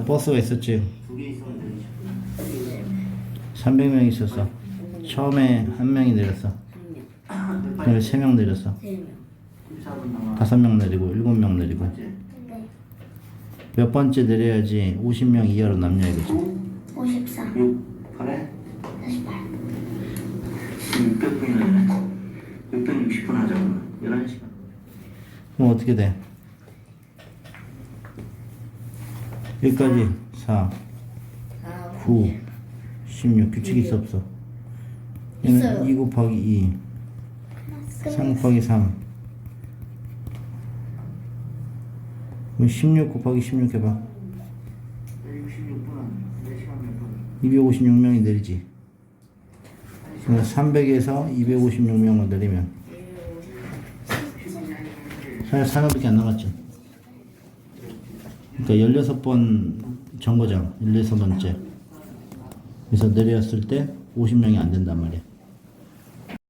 버스가 있었지. 두개 있으면 되지. 300명 있었어. 처음에 한 명이 내렸어. 그다음에 세명 내렸어. 세 명. 14분 남아. 다섯 명 내리고 일곱 명 내리고 맞지? 몇 번째 내려야지 50명 이하로 남냐 이거지. 54. 6, 8에 48. 지금 600분이네. 660분 하자 그러면. 11시간. 그럼 어떻게 돼? 여기까지 4, 4, 9, 16 규칙 있어 없어? 얘는 있어요. 2 곱하기 2, 3 곱하기 3 그럼 16 곱하기 16 해봐 166분. 4시간 몇 분? 256명이 내리지 그럼 300에서 256명을 내리면 사실 4명밖에 안 남았지 그러니까 16번 정거장 16번째. 그래서 내렸을 때 50명이 안 된단 말이야